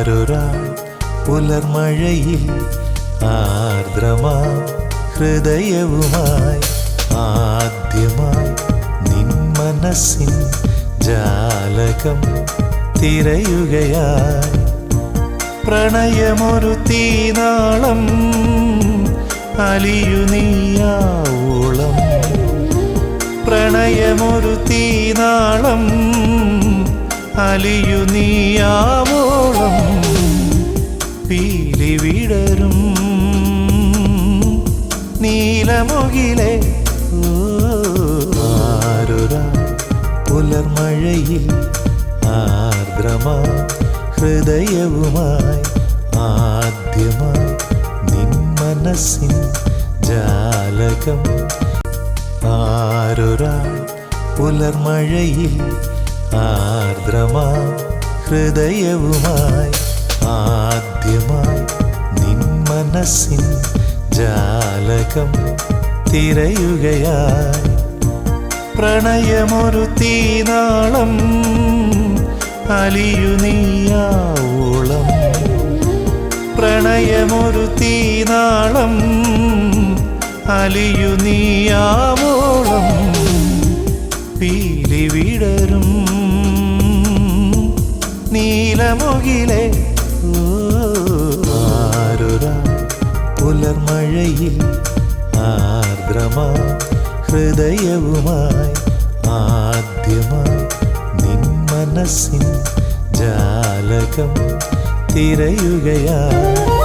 ആരൊരാൾ പുലർമഴയിൽ ആർദ്രമാ ഹൃദയവുമായി ആദ്യമായി നിൻ മനസ്സിൻ ജാലകം തിരയുകയായി. പ്രണയമൊരു തീനാളം അലിയു നീയാവോളം. പ്രണയമൊരു തീനാളം അലിയു നീലമുകിലെ ആരുരാ? പുലർമഴയിൽ ആർദ്രമാ ഹൃദയവുമായി ആദ്യമായി നിൻ മനസ്സിൻ ജാലകം. ആരൊരാൾ പുലർമഴയിൽ ആർദ്രമാ ഹൃദയവുമായി ആദ്യമായി നിൻ മനസ്സിൻ ജാലകം തിരയുകയായി പ്രണയമൊരു തീനാളം അലിയു നീയാവോളം. പ്രണയമൊരു തീനാളം അലിയു നീയാവോളം. പീലി വിടരും നീലമുകിലെ ആരൊരാ പുലർമഴയിൽ ആർദ്രമാ ഹൃദയവുമായി ആദ്യമായി നിൻ മനസ്സിൻ ജാലകം തിരയുകയായി